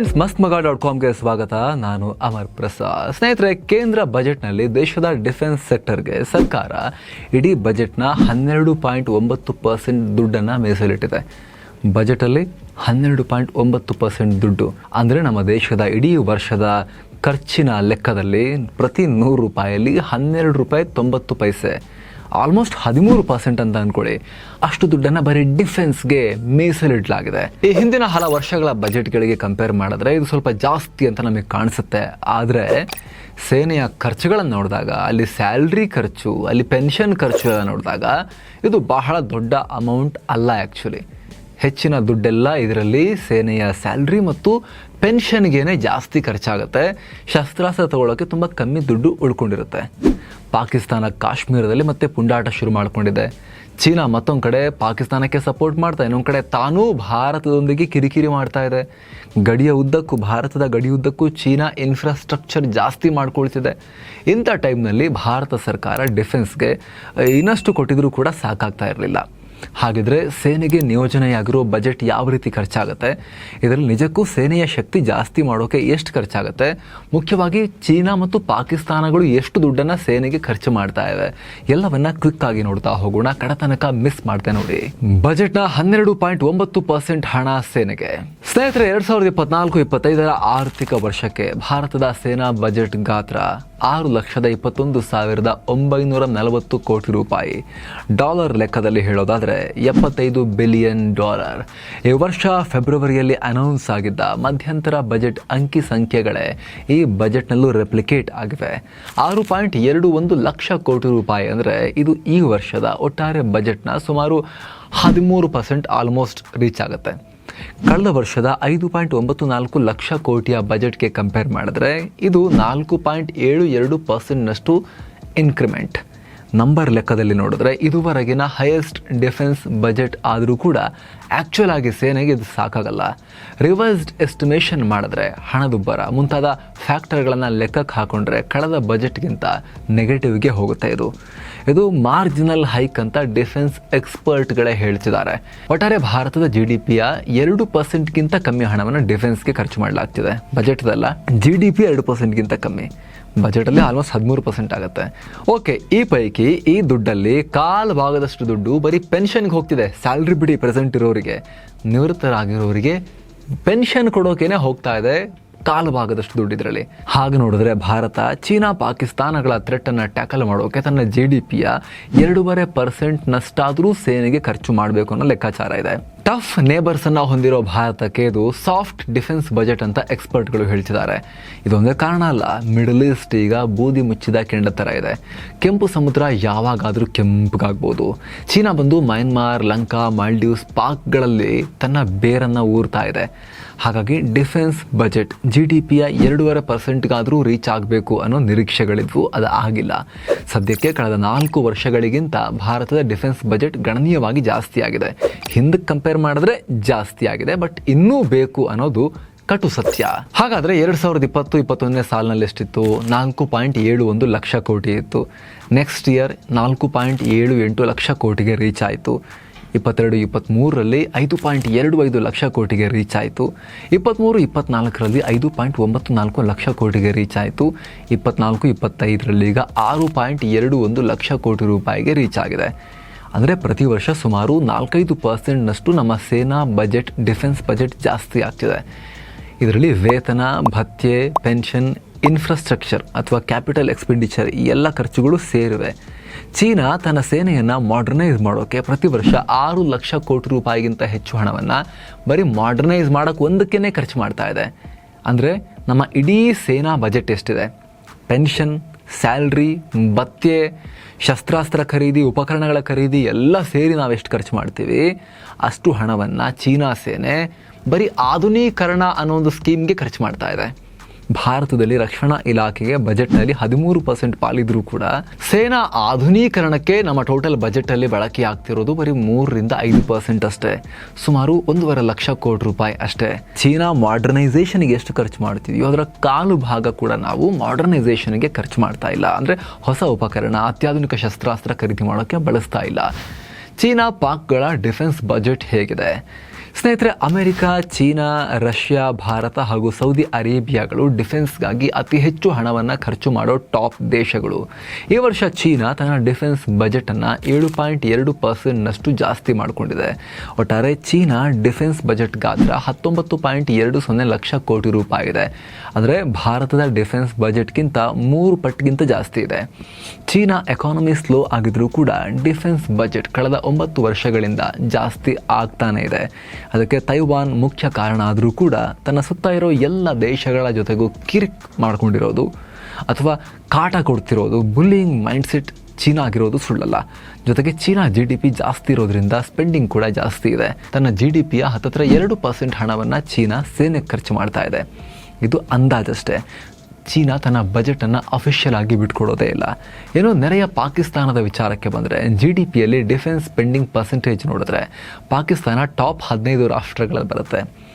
Friends ಮಸ್ತ್ ಮಗ dot ಕಾಮ್ಗೆ ಸ್ವಾಗತ. ನಾನು ಅಮರ್ ಪ್ರಸಾದ್. ಸ್ನೇಹಿತರೆ, ಕೇಂದ್ರ ಬಜೆಟ್ನಲ್ಲಿ ದೇಶದ ಡಿಫೆನ್ಸ್ ಸೆಕ್ಟರ್ಗೆ ಸರ್ಕಾರ ಇಡೀ ಬಜೆಟ್ನ ಹನ್ನೆರಡು ಪಾಯಿಂಟ್ ಒಂಬತ್ತು ಪರ್ಸೆಂಟ್ ದುಡ್ಡನ್ನು ಮೀಸಲಿಟ್ಟಿದೆ. ಬಜೆಟಲ್ಲಿ ಹನ್ನೆರಡು ಪಾಯಿಂಟ್ ಒಂಬತ್ತು ಪರ್ಸೆಂಟ್ ದುಡ್ಡು. ಅಂದರೆ ನಮ್ಮ ದೇಶದ ಇಡೀ ವರ್ಷದ ಖರ್ಚಿನ ಲೆಕ್ಕದಲ್ಲಿ ಪ್ರತಿ ನೂರು ರೂಪಾಯಲ್ಲಿ ಹನ್ನೆರಡು ರೂಪಾಯಿ ತೊಂಬತ್ತು ಪೈಸೆ. ಆಲ್ಮೋಸ್ಟ್ ಹದಿಮೂರು ಪರ್ಸೆಂಟ್ ಅಂತ ಅನ್ಕೊಳ್ಳಿ. ಅಷ್ಟು ದುಡ್ಡನ್ನು ಬರೀ ಡಿಫೆನ್ಸ್ಗೆ ಮೀಸಲಿಡಲಾಗಿದೆ ಈ ಹಿಂದಿನ ಹಲ ವರ್ಷಗಳ ಬಜೆಟ್ಗಳಿಗೆ ಕಂಪೇರ್ ಮಾಡಿದ್ರೆ ಇದು ಸ್ವಲ್ಪ ಜಾಸ್ತಿ ಅಂತ ನಮಗೆ ಕಾಣಿಸುತ್ತೆ. ಆದರೆ ಸೇನೆಯ ಖರ್ಚುಗಳನ್ನು ನೋಡಿದಾಗ, ಅಲ್ಲಿ ಸ್ಯಾಲ್ರಿ ಖರ್ಚು, ಅಲ್ಲಿ ಪೆನ್ಷನ್ ಖರ್ಚು ಎಲ್ಲ ನೋಡಿದಾಗ, ಇದು ಬಹಳ ದೊಡ್ಡ ಅಮೌಂಟ್ ಅಲ್ಲ ಆ್ಯಕ್ಚುಲಿ ಹೆಚ್ಚಿನ ದುಡ್ಡೆಲ್ಲ ಇದರಲ್ಲಿ ಸೇನೆಯ ಸ್ಯಾಲ್ರಿ ಮತ್ತು ಪೆನ್ಷನ್ಗೇನೆ ಜಾಸ್ತಿ ಖರ್ಚಾಗುತ್ತೆ. ಶಸ್ತ್ರಾಸ್ತ್ರ ತಗೊಳ್ಳೋಕೆ ತುಂಬ ಕಮ್ಮಿ ದುಡ್ಡು ಉಳ್ಕೊಂಡಿರುತ್ತೆ. ಪಾಕಿಸ್ತಾನ ಕಾಶ್ಮೀರದಲ್ಲಿ ಮತ್ತೆ ಪುಂಡಾಟ ಶುರು ಮಾಡಿಕೊಂಡಿದೆ. ಚೀನಾ ಮತ್ತೊಂದು ಕಡೆ ಪಾಕಿಸ್ತಾನಕ್ಕೆ ಸಪೋರ್ಟ್ ಮಾಡ್ತಾ ಇನ್ನೊಂದು ಕಡೆ ತಾನೂ ಭಾರತದೊಂದಿಗೆ ಕಿರಿಕಿರಿ ಮಾಡ್ತಾ ಇದೆ. ಗಡಿಯ ಉದ್ದಕ್ಕೂ, ಭಾರತದ ಗಡಿ ಉದ್ದಕ್ಕೂ ಚೀನಾ ಇನ್ಫ್ರಾಸ್ಟ್ರಕ್ಚರ್ ಜಾಸ್ತಿ ಮಾಡ್ಕೊಳ್ತಿದೆ. ಇಂಥ ಟೈಮ್ನಲ್ಲಿ ಭಾರತ ಸರ್ಕಾರ ಡಿಫೆನ್ಸ್ಗೆ ಇನ್ನಷ್ಟು ಕೊಟ್ಟಿದ್ರೂ ಕೂಡ ಸಾಕಾಗ್ತಾ ಇರಲಿಲ್ಲ. ಹಾಗಿದ್ರೆ ಸೇನೆಗೆ ನಿಯೋಜನೆಯಾಗಿರೋ ಬಜೆಟ್ ಯಾವ ರೀತಿ ಖರ್ಚಾಗುತ್ತೆ? ಇದರಲ್ಲಿ ನಿಜಕ್ಕೂ ಸೇನೆಯ ಶಕ್ತಿ ಜಾಸ್ತಿ ಮಾಡೋಕೆ ಎಷ್ಟು ಖರ್ಚಾಗುತ್ತೆ? ಮುಖ್ಯವಾಗಿ ಚೀನಾ ಮತ್ತು ಪಾಕಿಸ್ತಾನಗಳು ಎಷ್ಟು ದುಡ್ಡನ್ನು ಸೇನೆಗೆ ಖರ್ಚು ಮಾಡ್ತಾ ಇವೆ? ಎಲ್ಲವನ್ನ ಕ್ವಿಕ್ ಆಗಿ ನೋಡ್ತಾ ಹೋಗೋಣ. ಕಡತನಕ ಮಿಸ್ ಮಾಡ್ತೆ ನೋಡಿ. ಬಜೆಟ್ನ ಹನ್ನೆರಡು ಪಾಯಿಂಟ್ ಒಂಬತ್ತು ಪರ್ಸೆಂಟ್ ಹಣ ಸೇನೆಗೆ. ಸ್ನೇಹಿತರೆ, ಎರಡ್ ಸಾವಿರದ ಇಪ್ಪತ್ನಾಲ್ಕು ಇಪ್ಪತ್ತೈದರ ಆರ್ಥಿಕ ವರ್ಷಕ್ಕೆ ಭಾರತದ ಸೇನಾ ಬಜೆಟ್ ಗಾತ್ರ ಆರು ಲಕ್ಷದ ಇಪ್ಪತ್ತೊಂದು ಸಾವಿರದ ಒಂಬೈನೂರ ನಲವತ್ತು ಕೋಟಿ ರೂಪಾಯಿ. ಡಾಲರ್ ಲೆಕ್ಕದಲ್ಲಿ ಹೇಳೋದಾದರೆ ಎಪ್ಪತ್ತೈದು ಬಿಲಿಯನ್ ಡಾಲರ್. ಈ ವರ್ಷ ಫೆಬ್ರವರಿಯಲ್ಲಿ ಅನೌನ್ಸ್ ಆಗಿದ್ದ ಮಧ್ಯಂತರ ಬಜೆಟ್ ಅಂಕಿ ಸಂಖ್ಯೆಗಳೇ ಈ ಬಜೆಟ್ನಲ್ಲೂ ರೆಪ್ಲಿಕೇಟ್ ಆಗಿವೆ. ಆರು ಪಾಯಿಂಟ್ ಎರಡು ಒಂದು ಲಕ್ಷ ಕೋಟಿ ರೂಪಾಯಿ ಅಂದರೆ ಇದು ಈ ವರ್ಷದ ಒಟ್ಟಾರೆ ಬಜೆಟ್ನ ಸುಮಾರು ಹದಿಮೂರು ಪರ್ಸೆಂಟ್ ಆಲ್ಮೋಸ್ಟ್ ರೀಚ್ ಆಗುತ್ತೆ. ಕಳೆದ ವರ್ಷದ ಐದು ಪಾಯಿಂಟ್ ಒಂಬತ್ತು ನಾಲ್ಕು ಲಕ್ಷ ಕೋಟಿಯ ಬಜೆಟ್ಗೆ ಕಂಪೇರ್ ಮಾಡಿದ್ರೆ ಇದು ನಾಲ್ಕು ಪಾಯಿಂಟ್ ಏಳು ಎರಡು ಪರ್ಸೆಂಟ್ನಷ್ಟು ಇನ್ಕ್ರಿಮೆಂಟ್ ನಂಬರ್ ಲೆಕ್ಕದಲ್ಲಿ ನೋಡಿದ್ರೆ ಇದುವರೆಗಿನ ಹೈಯೆಸ್ಟ್ ಡಿಫೆನ್ಸ್ ಬಜೆಟ್ ಆದರೂ ಕೂಡ ಆ್ಯಕ್ಚುಲ್ ಆಗಿ ಸೇನೆಗೆ ಇದು ಸಾಕಾಗಲ್ಲ. ರಿವರ್ಸ್ಡ್ ಎಸ್ಟಿಮೇಷನ್ ಮಾಡಿದ್ರೆ ಹಣದುಬ್ಬರ, ಮುಂತಾದ ಫ್ಯಾಕ್ಟರ್ಗಳನ್ನು ಲೆಕ್ಕಕ್ಕೆ ಹಾಕೊಂಡ್ರೆ ಕಳೆದ ಬಜೆಟ್ಗಿಂತ ನೆಗೆಟಿವ್ಗೆ ಹೋಗುತ್ತೆ ಇದು. ಇದು ಮಾರ್ಜಿನಲ್ ಹೈಕ್ ಅಂತ ಡಿಫೆನ್ಸ್ ಎಕ್ಸ್ಪರ್ಟ್ಗಳೇ ಹೇಳ್ತಿದ್ದಾರೆ. ಒಟ್ಟಾರೆ ಭಾರತದ ಜಿ ಡಿ ಪಿಯ ಎರಡು ಪರ್ಸೆಂಟ್ಗಿಂತ ಕಮ್ಮಿ ಹಣವನ್ನು ಡಿಫೆನ್ಸ್ಗೆ ಖರ್ಚು ಮಾಡಲಾಗ್ತಿದೆ. ಬಜೆಟ್ದಲ್ಲ ಜಿ ಡಿ ಪಿ ಎರಡು ಪರ್ಸೆಂಟ್ಗಿಂತ ಕಮ್ಮಿ. ಬಜೆಟಲ್ಲಿ ಆಲ್ಮೋಸ್ಟ್ ಹದಿಮೂರು ಪರ್ಸೆಂಟ್ ಆಗುತ್ತೆ. ಓಕೆ ಈ ಪೈಕಿ ಈ ದುಡ್ಡಲ್ಲಿ ಕಾಲು ಭಾಗದಷ್ಟು ದುಡ್ಡು ಬರೀ ಪೆನ್ಷನ್ಗೆ ಹೋಗ್ತಿದೆ. ಸ್ಯಾಲ್ರಿ ಬಿಡಿ ಪ್ರೆಸೆಂಟ್ ಇರೋರಿಗೆ. ನಿವೃತ್ತರಾಗಿರೋರಿಗೆ ಪೆನ್ಷನ್ ಕೊಡೋಕೇನೆ ಹೋಗ್ತಾ ಇದೆ ಕಾಲು ಭಾಗದಷ್ಟು ದುಡ್ಡು ಇದರಲ್ಲಿ. ಹಾಗೆ ನೋಡಿದ್ರೆ ಭಾರತ, ಚೀನಾ, ಪಾಕಿಸ್ತಾನಗಳ ಥ್ರೆಟನ್ನು ಟ್ಯಾಕಲ್ ಮಾಡೋಕೆ ತನ್ನ ಜಿ ಡಿ ಪಿಯ ಎರಡೂವರೆ ಪರ್ಸೆಂಟ್ ನಷ್ಟಾದರೂ ಸೇನೆಗೆ ಖರ್ಚು ಮಾಡಬೇಕು ಅನ್ನೋ ಲೆಕ್ಕಾಚಾರ ಇದೆ. ಟಫ್ ನೇಬರ್ಸನ್ನು ಹೊಂದಿರೋ ಭಾರತಕ್ಕೆ ಇದು ಸಾಫ್ಟ್ ಡಿಫೆನ್ಸ್ ಬಜೆಟ್ ಅಂತ ಎಕ್ಸ್ಪರ್ಟ್ಗಳು ಹೇಳ್ತಿದ್ದಾರೆ. ಇದೊಂದೇ ಕಾರಣ ಅಲ್ಲ ಮಿಡಲ್ ಈಸ್ಟ್ ಈಗ ಬೂದಿ ಮುಚ್ಚಿದ ಕೆಂಡ ಥರ ಇದೆ. ಕೆಂಪು ಸಮುದ್ರ ಯಾವಾಗಾದರೂ ಕೆಂಪಗಾಗ್ಬೋದು. ಚೀನಾ ಬಂದು ಮ್ಯಾನ್ಮಾರ್ ಲಂಕಾ ಮಾಲ್ಡೀವ್ಸ್ ಪಾಕ್ಗಳಲ್ಲಿ ತನ್ನ ಬೇರನ್ನು ಊರ್ತಾ ಇದೆ. ಹಾಗಾಗಿ ಡಿಫೆನ್ಸ್ ಬಜೆಟ್ ಜಿ ಡಿ ಪಿಯ ಎರಡೂವರೆ ಪರ್ಸೆಂಟ್ಗಾದರೂ ರೀಚ್ ಆಗಬೇಕು ಅನ್ನೋ ನಿರೀಕ್ಷೆಗಳಿದ್ವು, ಅದು ಆಗಿಲ್ಲ. ಸದ್ಯಕ್ಕೆ ಕಳೆದ ನಾಲ್ಕು ವರ್ಷಗಳಿಗಿಂತ ಭಾರತದ ಡಿಫೆನ್ಸ್ ಬಜೆಟ್ ಗಣನೀಯವಾಗಿ ಜಾಸ್ತಿ ಆಗಿದೆ ಹಿಂದಕ್ಕೆ ಕಂಪೇರ್ ಮಾಡಿದ್ರೆ ಜಾಸ್ತಿ ಆಗಿದೆ, ಬಟ್ ಇನ್ನೂ ಬೇಕು ಅನ್ನೋದು ಕಟು ಸತ್ಯ. ಹಾಗಾದರೆ ಎರಡು ಸಾವಿರದ ಇಪ್ಪತ್ತು, ಇಪ್ಪತ್ತೊಂದನೇ ಸಾಲಿನಲ್ಲಿ ಎಷ್ಟಿತ್ತು? ನಾಲ್ಕು ಪಾಯಿಂಟ್ ಏಳು ಒಂದು ಲಕ್ಷ ಕೋಟಿ ಇತ್ತು. ನೆಕ್ಸ್ಟ್ ಇಯರ್ ನಾಲ್ಕು ಪಾಯಿಂಟ್ ಏಳು ಎಂಟು ಲಕ್ಷ ಕೋಟಿಗೆ ರೀಚ್ ಆಯಿತು. ಇಪ್ಪತ್ತೆರಡು ಇಪ್ಪತ್ತ್ಮೂರರಲ್ಲಿ ಐದು ಪಾಯಿಂಟ್ ಎರಡು ಐದು ಲಕ್ಷ ಕೋಟಿಗೆ ರೀಚ್ ಆಯಿತು. ಇಪ್ಪತ್ತ್ಮೂರು ಇಪ್ಪತ್ತ್ನಾಲ್ಕರಲ್ಲಿ ಐದು ಪಾಯಿಂಟ್ ಒಂಬತ್ತು ನಾಲ್ಕು ಲಕ್ಷ ಕೋಟಿಗೆ ರೀಚ್ ಆಯಿತು. ಇಪ್ಪತ್ನಾಲ್ಕು, ಇಪ್ಪತ್ತೈದರಲ್ಲಿ ಈಗ ಆರು ಪಾಯಿಂಟ್ ಎರಡು ಒಂದು ಲಕ್ಷ ಕೋಟಿ ರೂಪಾಯಿಗೆ ರೀಚ್ ಆಗಿದೆ. ಅಂದರೆ ಪ್ರತಿ ವರ್ಷ ಸುಮಾರು ನಾಲ್ಕೈದು ಪರ್ಸೆಂಟ್ನಷ್ಟು ನಮ್ಮ ಸೇನಾ ಬಜೆಟ್ ಡಿಫೆನ್ಸ್ ಬಜೆಟ್ ಜಾಸ್ತಿ ಆಗ್ತಿದೆ. ಇದರಲ್ಲಿ ವೇತನ, ಭತ್ಯೆ ಪೆನ್ಷನ್ ಇನ್ಫ್ರಾಸ್ಟ್ರಕ್ಚರ್ ಅಥವಾ ಕ್ಯಾಪಿಟಲ್ ಎಕ್ಸ್ಪೆಂಡಿಚರ್ ಈ ಎಲ್ಲ ಖರ್ಚುಗಳು ಸೇರಿವೆ. ಚೀನಾ ತನ್ನ ಸೇನೆಯನ್ನು ಮಾಡರ್ನೈಸ್ ಮಾಡೋಕ್ಕೆ ಪ್ರತಿ ವರ್ಷ ಆರು ಲಕ್ಷ ಕೋಟಿ ರೂಪಾಯಿಗಿಂತ ಹೆಚ್ಚು ಹಣವನ್ನು ಬರೀ ಮಾಡರ್ನೈಸ್ ಮಾಡೋಕ್ಕೆ ಒಂದಕ್ಕೇ ಖರ್ಚು ಮಾಡ್ತಾ ಇದೆ. ಅಂದರೆ ನಮ್ಮ ಇಡೀ ಸೇನಾ ಬಜೆಟ್ ಎಷ್ಟಿದೆ? ಪೆನ್ಷನ್ ಸ್ಯಾಲ್ರಿ ಭತ್ಯೆ ಶಸ್ತ್ರಾಸ್ತ್ರ ಖರೀದಿ, ಉಪಕರಣಗಳ ಖರೀದಿ ಎಲ್ಲ ಸೇರಿ ನಾವು ಎಷ್ಟು ಖರ್ಚು ಮಾಡ್ತೀವಿ? ಅಷ್ಟು ಹಣವನ್ನು ಚೀನಾ ಸೇನೆ ಬರೀ ಆಧುನೀಕರಣ ಅನ್ನೋ ಒಂದು ಸ್ಕೀಮ್ಗೆ ಖರ್ಚು ಮಾಡ್ತಾ ಇದೆ. ಭಾರತದಲ್ಲಿ ರಕ್ಷಣಾ ಇಲಾಖೆಗೆ ಬಜೆಟ್ನಲ್ಲಿ ಹದಿಮೂರು ಪರ್ಸೆಂಟ್ ಪಾಲಿದ್ರೂ ಕೂಡ ಸೇನಾ ಆಧುನೀಕರಣಕ್ಕೆ ನಮ್ಮ ಟೋಟಲ್ ಬಜೆಟಲ್ಲಿ ಬಳಕೆ ಆಗ್ತಿರೋದು ಬರೀ ಮೂರರಿಂದ ಐದು ಪರ್ಸೆಂಟ್ ಅಷ್ಟೇ. ಸುಮಾರು ಒಂದೂವರೆ ಲಕ್ಷ ಕೋಟಿ ರೂಪಾಯಿ ಅಷ್ಟೇ. ಚೀನಾ ಮಾಡರ್ನೈಸೇಷನ್ಗೆ ಎಷ್ಟು ಖರ್ಚು ಮಾಡ್ತಿದೆಯೋ ಅದರ ಕಾಲು ಭಾಗ ಕೂಡ ನಾವು ಮಾಡರ್ನೈಸೇಷನ್ಗೆ ಖರ್ಚು ಮಾಡ್ತಾ ಇಲ್ಲ. ಅಂದರೆ ಹೊಸ ಉಪಕರಣ, ಅತ್ಯಾಧುನಿಕ ಶಸ್ತ್ರಾಸ್ತ್ರ ಖರೀದಿ ಮಾಡೋಕ್ಕೆ ಬಳಸ್ತಾ ಇಲ್ಲ. ಚೀನಾ ಪಾಕ್ಗಳ ಡಿಫೆನ್ಸ್ ಬಜೆಟ್ ಹೇಗಿದೆ? ಸ್ನೇಹಿತರೆ, ಅಮೆರಿಕ, ಚೀನಾ, ರಷ್ಯಾ, ಭಾರತ ಹಾಗೂ ಸೌದಿ ಅರೇಬಿಯಾಗಳು ಡಿಫೆನ್ಸ್ಗಾಗಿ ಅತಿ ಹೆಚ್ಚು ಹಣವನ್ನು ಖರ್ಚು ಮಾಡೋ ಟಾಪ್ ದೇಶಗಳು. ಈ ವರ್ಷ ಚೀನಾ ತನ್ನ ಡಿಫೆನ್ಸ್ ಬಜೆಟನ್ನು ಏಳು ಪಾಯಿಂಟ್ ಎರಡು ಪರ್ಸೆಂಟ್ನಷ್ಟು ಜಾಸ್ತಿ ಮಾಡಿಕೊಂಡಿದೆ. ಒಟ್ಟಾರೆ ಚೀನಾ ಡಿಫೆನ್ಸ್ ಬಜೆಟ್ ಗಾತ್ರ ಹತ್ತೊಂಬತ್ತು ಪಾಯಿಂಟ್ ಎರಡು ಸೊನ್ನೆ ಲಕ್ಷ ಕೋಟಿ ರೂಪಾಯಿ ಇದೆ ಅಂದರೆ ಭಾರತದ ಡಿಫೆನ್ಸ್ ಬಜೆಟ್ಗಿಂತ ಮೂರು ಪಟ್ಟಿಗಿಂತ ಜಾಸ್ತಿ ಇದೆ. ಚೀನಾ ಎಕಾನಮಿ ಸ್ಲೋ ಆಗಿದ್ರೂ ಕೂಡ ಡಿಫೆನ್ಸ್ ಬಜೆಟ್ ಕಳೆದ ಒಂಬತ್ತು ವರ್ಷಗಳಿಂದ ಜಾಸ್ತಿ ಆಗ್ತಾನೆ ಇದೆ. ಅದಕ್ಕೆ ತೈವಾನ್ ಮುಖ್ಯ ಕಾರಣ ಆದರೂ ಕೂಡ ತನ್ನ ಸುತ್ತ ಇರೋ ಎಲ್ಲ ದೇಶಗಳ ಜೊತೆಗೂ ಕಿರಿಕ್ ಮಾಡ್ಕೊಂಡಿರೋದು ಅಥವಾ ಕಾಟ ಕೊಡ್ತಿರೋದು, ಬುಲ್ಲಿಂಗ್ ಮೈಂಡ್ಸೆಟ್ ಚೀನಾ ಆಗಿರೋದು ಸುಳ್ಳಲ್ಲ. ಜೊತೆಗೆ ಚೀನಾ ಜಿ ಡಿ ಪಿ ಜಾಸ್ತಿ ಇರೋದ್ರಿಂದ ಸ್ಪೆಂಡಿಂಗ್ ಕೂಡ ಜಾಸ್ತಿ ಇದೆ. ತನ್ನ ಜಿ ಡಿ ಪಿಯ ಹತ್ತತ್ರ ಎರಡು ಪರ್ಸೆಂಟ್ ಹಣವನ್ನು ಚೀನಾ ಸೇನೆಗೆ ಖರ್ಚು ಮಾಡ್ತಾ ಇದೆ. ಇದು ಅಂದಾಜಷ್ಟೇ. ಚೀನಾ ತನ್ನ ಬಜೆಟನ್ನು ಅಫಿಷಿಯಲ್ ಆಗಿ ಬಿಟ್ಕೊಡೋದೇ ಇಲ್ಲ. ಏನೋ ನೆರೆಯ ಪಾಕಿಸ್ತಾನದ ವಿಚಾರಕ್ಕೆ ಬಂದರೆ ಜಿ ಡಿ ಪಿಯಲ್ಲಿ ಡಿಫೆನ್ಸ್ ಸ್ಪೆಂಡಿಂಗ್ ಪರ್ಸೆಂಟೇಜ್ ನೋಡಿದ್ರೆ ಪಾಕಿಸ್ತಾನ ಟಾಪ್ ಹದಿನೈದು ರಾಷ್ಟ್ರಗಳಲ್ಲಿ ಬರುತ್ತೆ.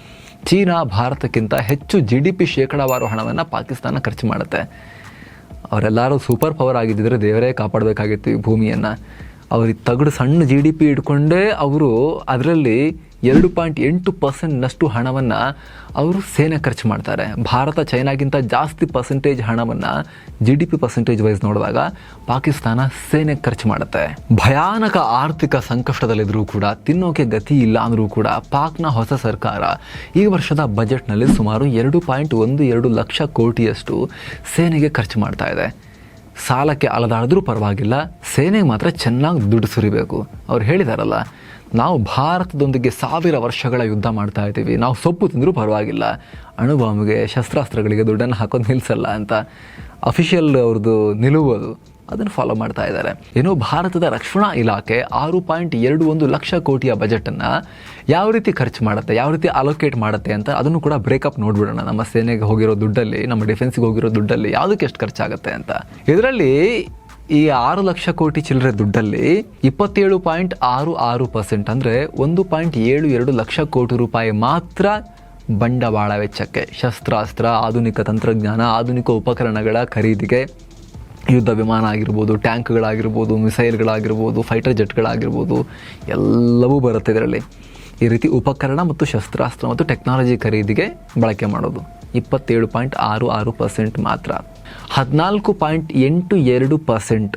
ಚೀನಾ ಭಾರತಕ್ಕಿಂತ ಹೆಚ್ಚು ಜಿ ಡಿ ಪಿ ಶೇಕಡಾವಾರು ಹಣವನ್ನು ಪಾಕಿಸ್ತಾನ ಖರ್ಚು ಮಾಡುತ್ತೆ. ಅವರೆಲ್ಲರೂ ಸೂಪರ್ ಪವರ್ ಆಗಿದ್ದರೆ ದೇವರೇ ಕಾಪಾಡಬೇಕಾಗಿತ್ತು ಈ ಭೂಮಿಯನ್ನು. ಅವ್ರಿಗೆ ತಗಡು ಸಣ್ಣ ಜಿ ಡಿ ಪಿ ಇಟ್ಕೊಂಡೇ ಅವರು ಅದರಲ್ಲಿ ಎರಡು ಪಾಯಿಂಟ್ ಎಂಟು ಪರ್ಸೆಂಟ್ನಷ್ಟು ಹಣವನ್ನು ಅವರು ಸೇನೆ ಖರ್ಚು ಮಾಡ್ತಾರೆ. ಭಾರತ ಚೈನಾಗಿಂತ ಜಾಸ್ತಿ ಪರ್ಸೆಂಟೇಜ್ ಹಣವನ್ನು G D P percentage wise ನೋಡಿದಾಗ ಪಾಕಿಸ್ತಾನ ಸೇನೆ ಖರ್ಚು ಮಾಡುತ್ತೆ. ಭಯಾನಕ ಆರ್ಥಿಕ ಸಂಕಷ್ಟದಲ್ಲಿದ್ದರೂ ಕೂಡ, ತಿನ್ನೋಕೆ ಗತಿ ಇಲ್ಲ ಅಂದರೂ ಕೂಡ ಪಾಕ್ನ ಹೊಸ ಸರ್ಕಾರ ಈ ವರ್ಷದ ಬಜೆಟ್ನಲ್ಲಿ ಸುಮಾರು ಎರಡು ಪಾಯಿಂಟ್ ಒಂದು ಎರಡು ಲಕ್ಷ ಕೋಟಿಯಷ್ಟು ಸೇನೆಗೆ ಖರ್ಚು ಮಾಡ್ತಾ ಇದೆ. ಸಾಲಕ್ಕೆ ಅಲದಾಡಿದ್ರೂ ಪರವಾಗಿಲ್ಲ ಸೇನೆಗೆ ಮಾತ್ರ ಚೆನ್ನಾಗಿ ದುಡ್ಡು ಸುರಿಬೇಕು. ಅವ್ರು ಹೇಳಿದಾರಲ್ಲ, ನಾವು ಭಾರತದೊಂದಿಗೆ ಸಾವಿರ ವರ್ಷಗಳ ಯುದ್ಧ ಮಾಡ್ತಾ ಇದ್ದೀವಿ, ನಾವು ಸೊಪ್ಪು ತಿಂದರೂ ಪರವಾಗಿಲ್ಲ. ಅಣುಬಾಂಬ್ಗೆ, ಶಸ್ತ್ರಾಸ್ತ್ರಗಳಿಗೆ ದುಡ್ಡನ್ನು ಹಾಕೋದು ನಿಲ್ಲಿಸಲ್ಲ ಅಂತ. ಅಫಿಷಿಯಲ್ ಅವ್ರದ್ದು ನಿಲುವು ಅದು ಅದನ್ನು ಫಾಲೋ ಮಾಡ್ತಾ ಇದ್ದಾರೆ. ಏನು ಭಾರತದ ರಕ್ಷಣಾ ಇಲಾಖೆ ಆರು ಪಾಯಿಂಟ್ ಎರಡು ಒಂದು ಲಕ್ಷ ಕೋಟಿಯ ಬಜೆಟನ್ನು ಯಾವ ರೀತಿ ಖರ್ಚು ಮಾಡುತ್ತೆ, ಯಾವ ರೀತಿ ಅಲೋಕೇಟ್ ಮಾಡುತ್ತೆ ಅಂತ ಅದನ್ನು ಕೂಡ ಬ್ರೇಕಪ್ ನೋಡ್ಬಿಡೋಣ. ನಮ್ಮ ಸೇನೆಗೆ ಹೋಗಿರೋ ದುಡ್ಡಲ್ಲಿ, ನಮ್ಮ ಡಿಫೆನ್ಸ್ಗೆ ಹೋಗಿರೋ ದುಡ್ಡಲ್ಲಿ ಯಾವುದಕ್ಕೆ ಎಷ್ಟು ಖರ್ಚಾಗುತ್ತೆ ಅಂತ. ಇದರಲ್ಲಿ ಈ ಆರು ಲಕ್ಷ ಕೋಟಿ ಚಿಲ್ಲರೆ ದುಡ್ಡಲ್ಲಿ ಇಪ್ಪತ್ತೇಳು ಪಾಯಿಂಟ್ ಆರು ಆರು ಪರ್ಸೆಂಟ್ ಅಂದರೆ ಒಂದು ಪಾಯಿಂಟ್ ಏಳು ಎರಡು ಲಕ್ಷ ಕೋಟಿ ರೂಪಾಯಿ ಮಾತ್ರ ಬಂಡವಾಳ ವೆಚ್ಚಕ್ಕೆ. ಶಸ್ತ್ರಾಸ್ತ್ರ, ಆಧುನಿಕ ತಂತ್ರಜ್ಞಾನ, ಆಧುನಿಕ ಉಪಕರಣಗಳ ಖರೀದಿಗೆ ಯುದ್ಧ ವಿಮಾನ ಆಗಿರ್ಬೋದು ಟ್ಯಾಂಕ್ಗಳಾಗಿರ್ಬೋದು, ಮಿಸೈಲ್ಗಳಾಗಿರ್ಬೋದು, ಫೈಟರ್ ಜೆಟ್ಗಳಾಗಿರ್ಬೋದು, ಎಲ್ಲವೂ ಬರುತ್ತೆ ಇದರಲ್ಲಿ. ಈ ರೀತಿ ಉಪಕರಣ ಮತ್ತು ಶಸ್ತ್ರಾಸ್ತ್ರ ಮತ್ತು ಟೆಕ್ನಾಲಜಿ ಖರೀದಿಗೆ ಬಳಕೆ ಮಾಡೋದು. ಇಪ್ಪತ್ತೇಳು ಪಾಯಿಂಟ್ ಆರು ಆರು ಪರ್ಸೆಂಟ್ ಮಾತ್ರ. ಹದಿನಾಲ್ಕು ಪಾಯಿಂಟ್ ಎಂಟು ಎರಡು ಪರ್ಸೆಂಟ್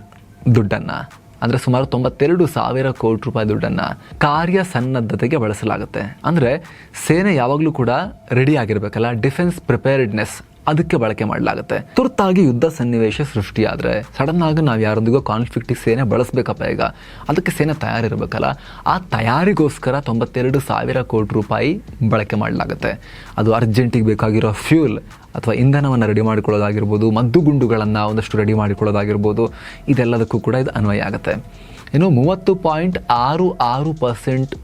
ದುಡ್ಡನ್ನು, ಅಂದರೆ ಸುಮಾರು ತೊಂಬತ್ತೆರಡು ಸಾವಿರ ಕೋಟಿ ರೂಪಾಯಿ ದುಡ್ಡನ್ನು ಕಾರ್ಯಸನ್ನದ್ಧತೆಗೆ ಬಳಸಲಾಗುತ್ತೆ. ಅಂದರೆ ಸೇನೆ ಯಾವಾಗಲೂ ಕೂಡ ರೆಡಿ ಆಗಿರಬೇಕಲ್ಲ ಡಿಫೆನ್ಸ್ ಪ್ರಿಪೇರ್ಡ್ನೆಸ್ ಅದಕ್ಕೆ ಬಳಕೆ ಮಾಡಲಾಗುತ್ತೆ. ತುರ್ತಾಗಿ ಯುದ್ಧ ಸನ್ನಿವೇಶ ಸೃಷ್ಟಿಯಾದರೆ ಸಡನ್ ಆಗಿ ನಾವು ಯಾರೊಂದಿಗೂ ಕಾನ್ಫ್ಲಿಕ್ಟಿಗೆ ಸೇನೆ ಬಳಸಬೇಕಪ್ಪ ಈಗ. ಅದಕ್ಕೆ ಸೇನೆ ತಯಾರಿರಬೇಕಲ್ಲ. ಆ ತಯಾರಿಗೋಸ್ಕರ ತೊಂಬತ್ತೆರಡು ಸಾವಿರ ಕೋಟಿ ರೂಪಾಯಿ ಬಳಕೆ ಮಾಡಲಾಗುತ್ತೆ. ಅದು ಅರ್ಜೆಂಟಿಗೆ ಬೇಕಾಗಿರೋ ಫ್ಯೂಲ್ ಅಥವಾ ಇಂಧನವನ್ನು ರೆಡಿ ಮಾಡಿಕೊಳ್ಳೋದಾಗಿರ್ಬೋದು ಮದ್ದುಗುಂಡುಗಳನ್ನು ಒಂದಷ್ಟು ರೆಡಿ ಮಾಡಿಕೊಳ್ಳೋದಾಗಿರ್ಬೋದು, ಇದೆಲ್ಲದಕ್ಕೂ ಕೂಡ ಇದು ಅನ್ವಯ ಆಗುತ್ತೆ. ಇನ್ನು ಮೂವತ್ತು ಪಾಯಿಂಟ್ ಆರು ಆರು ಪರ್ಸೆಂಟ್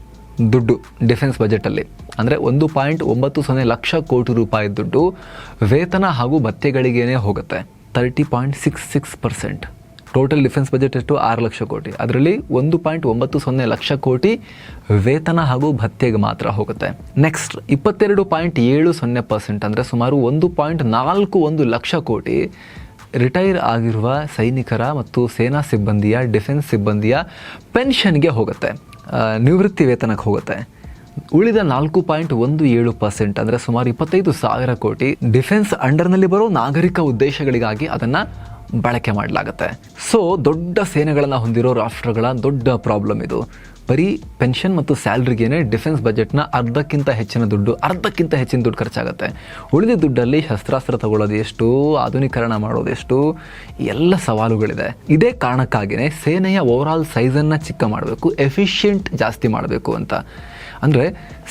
ದುಡ್ಡು ಡಿಫೆನ್ಸ್ ಬಜೆಟಲ್ಲಿ ಅಂದರೆ ಒಂದು ಪಾಯಿಂಟ್ ಒಂಬತ್ತು ಸೊನ್ನೆ ಲಕ್ಷ ಕೋಟಿ ರೂಪಾಯಿ ದುಡ್ಡು ವೇತನ ಹಾಗೂ ಭತ್ಯೆಗಳಿಗೇನೆ ಹೋಗುತ್ತೆ. Thirty point six six percent. Total defence budget ಎಷ್ಟು? ಆರು ಲಕ್ಷ ಕೋಟಿ. ಅದರಲ್ಲಿ ಒಂದು ಪಾಯಿಂಟ್ ಒಂಬತ್ತು ಸೊನ್ನೆ ಲಕ್ಷ ಕೋಟಿ ವೇತನ ಹಾಗೂ ಭತ್ಯೆಗೆ ಮಾತ್ರ ಹೋಗುತ್ತೆ. ನೆಕ್ಸ್ಟ್ ಇಪ್ಪತ್ತೆರಡು ಪಾಯಿಂಟ್ ಏಳು ಸೊನ್ನೆ ಪರ್ಸೆಂಟ್ ಅಂದರೆ ಸುಮಾರು ಒಂದು ಪಾಯಿಂಟ್ ನಾಲ್ಕು ಒಂದು ಲಕ್ಷ ಕೋಟಿ ರಿಟೈರ್ ಆಗಿರುವ ಸೈನಿಕರ ಮತ್ತು ಸೇನಾ ಸಿಬ್ಬಂದಿಯ, ಡಿಫೆನ್ಸ್ ಸಿಬ್ಬಂದಿಯ ಪೆನ್ಷನ್ಗೆ ಹೋಗುತ್ತೆ. ನಿವೃತ್ತಿ ವೇತನಕ್ಕೆ ಹೋಗುತ್ತೆ. ಉಳಿದ ನಾಲ್ಕು ಪಾಯಿಂಟ್ ಒಂದು ಏಳು ಪರ್ಸೆಂಟ್ ಅಂದರೆ ಸುಮಾರು ಇಪ್ಪತ್ತೈದು ಸಾವಿರ ಕೋಟಿ ಡಿಫೆನ್ಸ್ ಅಂಡರ್ನಲ್ಲಿ ಬರೋ ನಾಗರಿಕ ಉದ್ದೇಶಗಳಿಗಾಗಿ ಅದನ್ನು ಬಳಕೆ ಮಾಡಲಾಗುತ್ತೆ. ಸೊ ದೊಡ್ಡ ಸೇನೆಗಳನ್ನು ಹೊಂದಿರೋ ರಾಷ್ಟ್ರಗಳ ದೊಡ್ಡ ಪ್ರಾಬ್ಲಮ್ ಇದು. ಬರೀ ಪೆನ್ಷನ್ ಮತ್ತು ಸ್ಯಾಲ್ರಿಗೇನೆ ಡಿಫೆನ್ಸ್ ಬಜೆಟ್ನ ಅರ್ಧಕ್ಕಿಂತ ಹೆಚ್ಚಿನ ದುಡ್ಡು, ಅರ್ಧಕ್ಕಿಂತ ಹೆಚ್ಚಿನ ದುಡ್ಡು ಖರ್ಚಾಗುತ್ತೆ. ಉಳಿದ ದುಡ್ಡಲ್ಲಿ ಶಸ್ತ್ರಾಸ್ತ್ರ ತಗೊಳ್ಳೋದು ಎಷ್ಟು, ಆಧುನೀಕರಣ ಮಾಡೋದು ಎಷ್ಟು, ಎಲ್ಲ ಸವಾಲುಗಳಿದೆ. ಇದೇ ಕಾರಣಕ್ಕಾಗಿಯೇ ಸೇನೆಯ ಓವರಾಲ್ ಸೈಜನ್ನು ಚಿಕ್ಕ ಮಾಡಬೇಕು ಎಫಿಷಿಯೆಂಟ್ ಜಾಸ್ತಿ ಮಾಡಬೇಕು ಅಂತ. ಅಂದರೆ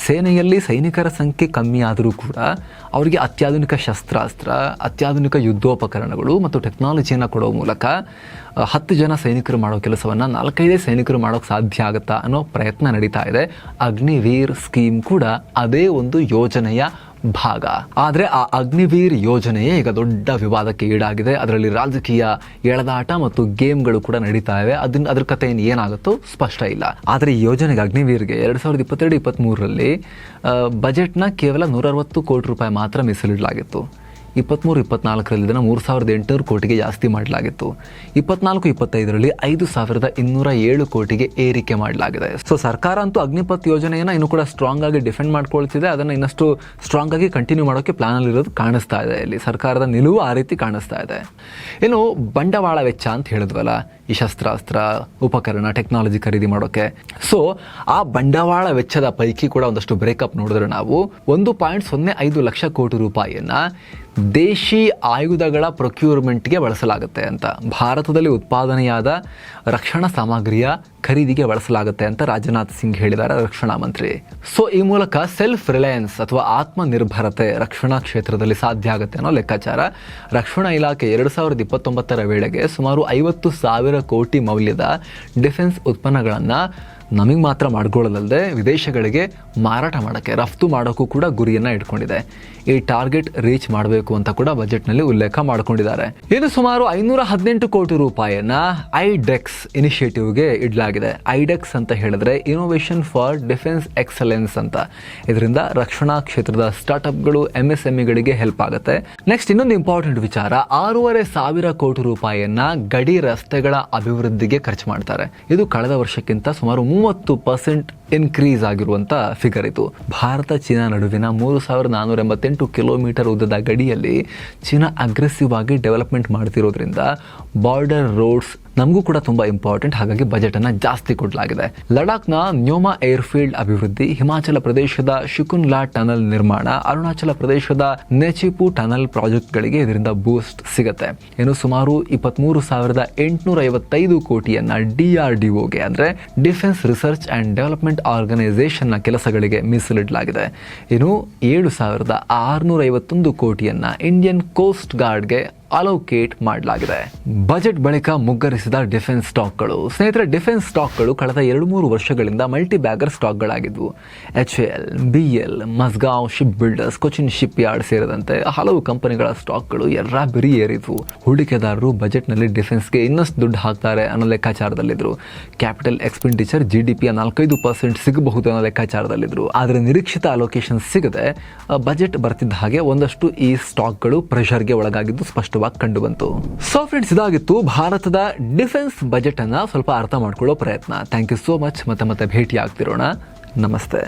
ಸೇನೆಯಲ್ಲಿ ಸೈನಿಕರ ಸಂಖ್ಯೆ ಕಮ್ಮಿ ಆದರೂ ಕೂಡ ಅವರಿಗೆ ಅತ್ಯಾಧುನಿಕ ಶಸ್ತ್ರಾಸ್ತ್ರ, ಅತ್ಯಾಧುನಿಕ ಯುದ್ಧೋಪಕರಣಗಳು ಮತ್ತು ಟೆಕ್ನಾಲಜಿಯನ್ನು ಕೊಡೋ ಮೂಲಕ ಹತ್ತು ಜನ ಸೈನಿಕರು ಮಾಡೋ ಕೆಲಸವನ್ನು ನಾಲ್ಕೈದೇ ಸೈನಿಕರು ಮಾಡೋಕ್ಕೆ ಸಾಧ್ಯ ಆಗುತ್ತಾ ಅನ್ನೋ ಪ್ರಯತ್ನ ನಡೀತಾ ಇದೆ. ಅಗ್ನಿವೀರ್ ಸ್ಕೀಮ್ ಕೂಡ ಅದೇ ಒಂದು ಯೋಜನೆಯ ಭಾಗ. ಆದರೆ ಆ ಅಗ್ನಿವೀರ್ ಯೋಜನೆಯೇ ಈಗ ದೊಡ್ಡ ವಿವಾದಕ್ಕೆ ಈಡಾಗಿದೆ. ಅದರಲ್ಲಿ ರಾಜಕೀಯ ಎಳೆದಾಟ ಮತ್ತು ಗೇಮ್ಗಳು ಕೂಡ ನಡೀತಾ ಇವೆ. ಅದನ್ನ ಅದ್ರ ಕಥೆ ಏನು ಏನಾಗುತ್ತೋ ಸ್ಪಷ್ಟ ಇಲ್ಲ. ಆದರೆ ಈ ಯೋಜನೆಗೆ ಅಗ್ನಿವೀರ್ಗೆ ಎರಡು ಸಾವಿರದ ಇಪ್ಪತ್ತೆರಡು ಇಪ್ಪತ್ತ್ಮೂರರಲ್ಲಿ ಬಜೆಟ್ನ ಕೇವಲ ನೂರ ಅರವತ್ತು ಕೋಟಿ ರೂಪಾಯಿ ಮಾತ್ರ ಮೀಸಲಿಡಲಾಗಿತ್ತು. ಇಪ್ಪತ್ತ್ಮೂರು ಇಪ್ಪತ್ನಾಲ್ಕರಲ್ಲಿ ಇದನ್ನು ಮೂರು ಸಾವಿರದ ಎಂಟುನೂರು ಕೋಟಿಗೆ ಜಾಸ್ತಿ ಮಾಡಲಾಗಿತ್ತು. ಇಪ್ಪತ್ನಾಲ್ಕು, ಇಪ್ಪತ್ತೈದರಲ್ಲಿ ಐದು ಸಾವಿರದ ಇನ್ನೂರ ಏಳು ಕೋಟಿಗೆ ಏರಿಕೆ ಮಾಡಲಾಗಿದೆ. ಸೊ ಸರ್ಕಾರ ಅಂತೂ ಅಗ್ನಿಪಥ್ ಯೋಜನೆಯನ್ನು ಇನ್ನೂ ಕೂಡ ಸ್ಟ್ರಾಂಗ್ ಆಗಿ ಡಿಫೆಂಡ್ ಮಾಡ್ಕೊಳ್ತಿದೆ. ಅದನ್ನು ಇನ್ನಷ್ಟು ಸ್ಟ್ರಾಂಗ್ ಆಗಿ ಕಂಟಿನ್ಯೂ ಮಾಡೋಕ್ಕೆ ಪ್ಲಾನ್ ಇರೋದು ಕಾಣಿಸ್ತಾ ಇದೆ. ಇಲ್ಲಿ ಸರ್ಕಾರದ ನಿಲುವು ಆ ರೀತಿ ಕಾಣಿಸ್ತಾ ಇದೆ. ಇನ್ನು ಬಂಡವಾಳ ವೆಚ್ಚ ಅಂತ ಹೇಳಿದ್ವಲ್ಲ, ಈ ಶಸ್ತ್ರಾಸ್ತ್ರ, ಉಪಕರಣ ಟೆಕ್ನಾಲಜಿ ಖರೀದಿ ಮಾಡೋಕ್ಕೆ ಸೊ ಆ ಬಂಡವಾಳ ವೆಚ್ಚದ ಪೈಕಿ ಕೂಡ ಒಂದಷ್ಟು ಬ್ರೇಕಪ್ ನೋಡಿದ್ರೆ ನಾವು ಒಂದು ಪಾಯಿಂಟ್ ಸೊನ್ನೆ ಐದು ಲಕ್ಷ ಕೋಟಿ ರೂಪಾಯಿಯನ್ನ ದೇಶಿ ಆಯುಧಗಳ ಪ್ರೊಕ್ಯೂರ್ಮೆಂಟ್ಗೆ ಬಳಸಲಾಗುತ್ತೆ ಅಂತ. ಭಾರತದಲ್ಲಿ ಉತ್ಪಾದನೆಯಾದ ರಕ್ಷಣಾ ಸಾಮಗ್ರಿಯ ಖರೀದಿಗೆ ಬಳಸಲಾಗುತ್ತೆ ಅಂತ ರಾಜನಾಥ್ ಸಿಂಗ್ ಹೇಳಿದ್ದಾರೆ ರಕ್ಷಣಾ ಮಂತ್ರಿ. ಸೊ, ಈ ಮೂಲಕ ಸೆಲ್ಫ್ ರಿಲಯನ್ಸ್ ಅಥವಾ ಆತ್ಮನಿರ್ಭರತೆ ರಕ್ಷಣಾ ಕ್ಷೇತ್ರದಲ್ಲಿ ಸಾಧ್ಯ ಆಗುತ್ತೆ ಅನ್ನೋ ಲೆಕ್ಕಾಚಾರ ರಕ್ಷಣಾ ಇಲಾಖೆ ಎರಡು ಸಾವಿರದ ಇಪ್ಪತ್ತೊಂಬತ್ತರ ವೇಳೆಗೆ ಸುಮಾರು ಐವತ್ತು ಸಾವಿರ ಕೋಟಿ ಮೌಲ್ಯದ ಡಿಫೆನ್ಸ್ ಉತ್ಪನ್ನಗಳನ್ನು ನಮಗೆ ಮಾತ್ರ ಮಾಡ್ಕೊಳ್ಳೋದಲ್ಲದೆ ವಿದೇಶಗಳಿಗೆ ಮಾರಾಟ ಮಾಡೋಕ್ಕೆ, ರಫ್ತು ಮಾಡೋಕ್ಕೂ ಕೂಡ ಗುರಿಯನ್ನು ಇಟ್ಕೊಂಡಿದೆ. ಈ ಟಾರ್ಗೆಟ್ ರೀಚ್ ಮಾಡಬೇಕು ಅಂತ ಕೂಡ ಬಜೆಟ್ನಲ್ಲಿ ಉಲ್ಲೇಖ ಮಾಡಿಕೊಂಡಿದ್ದಾರೆ. ಇದು ಸುಮಾರು ಐನೂರ ಹದಿನೆಂಟು ಕೋಟಿ ರೂಪಾಯಿಯನ್ನ ಐಡೆಕ್ಸ್ ಇನಿಷಿಯೇಟಿವ್ಗೆ ಇಡಲಾಗಿದೆ. ಐಡೆಕ್ಸ್ ಅಂತ ಹೇಳಿದ್ರೆ ಇನೋವೇಷನ್ ಫಾರ್ ಡಿಫೆನ್ಸ್ ಎಕ್ಸಲೆನ್ಸ್ ಅಂತ. ಇದರಿಂದ ರಕ್ಷಣಾ ಕ್ಷೇತ್ರದ ಸ್ಟಾರ್ಟ್ಅಪ್ಗಳು ಎಂ ಎಸ್ ಎಂಇಗಳಿಗೆ ಹೆಲ್ಪ್ ಆಗುತ್ತೆ. ನೆಕ್ಸ್ಟ್ ಇನ್ನೊಂದು ಇಂಪಾರ್ಟೆಂಟ್ ವಿಚಾರ, ಆರೂವರೆ ಸಾವಿರ ಕೋಟಿ ರೂಪಾಯಿಯನ್ನ ಗಡಿ ರಸ್ತೆಗಳ ಅಭಿವೃದ್ಧಿಗೆ ಖರ್ಚು ಮಾಡ್ತಾರೆ. ಇದು ಕಳೆದ ವರ್ಷಕ್ಕಿಂತ ಸುಮಾರು ಮೂವತ್ತು ಪರ್ಸೆಂಟ್ ಇನ್ಕ್ರೀಸ್ ಆಗಿರುವಂತ ಫಿಗರ್ ಇದು. ಭಾರತ, ಚೀನಾ ನಡುವಿನ ಮೂರು ಸಾವಿರದ ನಾನ್ನೂರ ಎಂಬತ್ತೆಂಟು ಕಿಲೋಮೀಟರ್ ಉದ್ದದ ಗಡಿಯಲ್ಲಿ ಚೀನಾ ಅಗ್ರೆಸಿವ್ ಆಗಿ ಡೆವಲಪ್ಮೆಂಟ್ ಮಾಡ್ತಿರೋದ್ರಿಂದ ಬಾರ್ಡರ್ ರೋಡ್ಸ್ ನಮಗೂ ಕೂಡ ತುಂಬ ಇಂಪಾರ್ಟೆಂಟ್ ಹಾಗಾಗಿ ಬಜೆಟನ್ನು ಜಾಸ್ತಿ ಕೊಡಲಾಗಿದೆ. ಲಡಾಖ್ನ ನ್ಯೋಮಾ ಏರ್ಫೀಲ್ಡ್ ಅಭಿವೃದ್ಧಿ, ಹಿಮಾಚಲ ಪ್ರದೇಶದ ಶುಕುನ್ಲಾ ಟನಲ್ ನಿರ್ಮಾಣ, ಅರುಣಾಚಲ ಪ್ರದೇಶದ ನೆಚಿಪು ಟನಲ್ ಪ್ರಾಜೆಕ್ಟ್ಗಳಿಗೆ ಇದರಿಂದ ಬೂಸ್ಟ್ ಸಿಗುತ್ತೆ. ಇನ್ನು ಸುಮಾರು ಇಪ್ಪತ್ತ್ಮೂರು ಸಾವಿರದ ಎಂಟುನೂರ ಐವತ್ತೈದು ಕೋಟಿಯನ್ನ ಡಿ ಆರ್ ಡಿ ಅಂದರೆ ಡಿಫೆನ್ಸ್ ರಿಸರ್ಚ್ ಆ್ಯಂಡ್ ಡೆವಲಪ್ಮೆಂಟ್ ಆರ್ಗನೈಸೇಷನ್ನ ಕೆಲಸಗಳಿಗೆ ಮೀಸಲಿಡಲಾಗಿದೆ. ಇನ್ನು ಏಳು ಸಾವಿರದ ಆರುನೂರ ಐವತ್ತೊಂದು ಕೋಟಿಯನ್ನ ಇಂಡಿಯನ್ ಕೋಸ್ಟ್ ಗಾರ್ಡ್ಗೆ ಅಲೋಕೇಟ್ ಮಾಡಲಾಗಿದೆ. ಬಜೆಟ್ ಬಳಿಕ ಮುಗ್ಗರಿಸಿದ ಡಿಫೆನ್ಸ್ ಸ್ಟಾಕ್ಗಳು. ಸ್ನೇಹಿತರೆ, ಡಿಫೆನ್ಸ್ ಸ್ಟಾಕ್ಗಳು ಕಳೆದ ಎರಡು ಮೂರು ವರ್ಷಗಳಿಂದ multi bagger ಸ್ಟಾಕ್ಗಳಾಗಿದ್ವು. H L, B L, Mazagon shipbuilders Cochin shipyard ಸೇರಿದಂತೆ ಹಲವು ಕಂಪನಿಗಳ ಸ್ಟಾಕ್ಗಳು ಎಲ್ಲ ಬಿರಿ ಏರಿದ್ವು ಹೂಡಿಕೆದಾರರು ಬಜೆಟ್ನಲ್ಲಿ ಡಿಫೆನ್ಸ್ಗೆ ಇನ್ನಷ್ಟು ದುಡ್ಡು ಹಾಕ್ತಾರೆ ಅನ್ನೋ ಲೆಕ್ಕಾಚಾರದಲ್ಲಿದ್ದರು ಕ್ಯಾಪಿಟಲ್ ಎಕ್ಸ್ಪೆಂಡಿಚರ್ ಜಿ ಡಿ ಪಿಯ ನಾಲ್ಕೈದು ಪರ್ಸೆಂಟ್ ಸಿಗಬಹುದು ಅನ್ನೋ ಲೆಕ್ಕಾಚಾರದಲ್ಲಿದ್ದರು ಆದರೆ ನಿರೀಕ್ಷಿತ ಅಲೋಕೇಶನ್ ಸಿಗದೆ ಬಜೆಟ್ ಬರ್ತಿದ್ದ ಹಾಗೆ ಒಂದಷ್ಟು ಈ ಸ್ಟಾಕ್ಗಳು ಪ್ರೆಷರ್ಗೆ ಒಳಗಾಗಿದ್ದು ಸ್ಪಷ್ಟವಾಗಿ ಕಂಡುಬಂತು. ಸೊ ಫ್ರೆಂಡ್ಸ್ ಇದಾಗಿತ್ತು ಭಾರತದ ಡಿಫೆನ್ಸ್ ಬಜೆಟ್ ಅನ್ನ ಸ್ವಲ್ಪ ಅರ್ಥ ಮಾಡ್ಕೊಳ್ಳೋ ಪ್ರಯತ್ನ. ಥ್ಯಾಂಕ್ ಯು ಸೋ ಮಚ್ ಮತ್ತೆ ಮತ್ತೆ ಭೇಟಿ ಆಗ್ತಿರೋಣ ನಮಸ್ತೆ.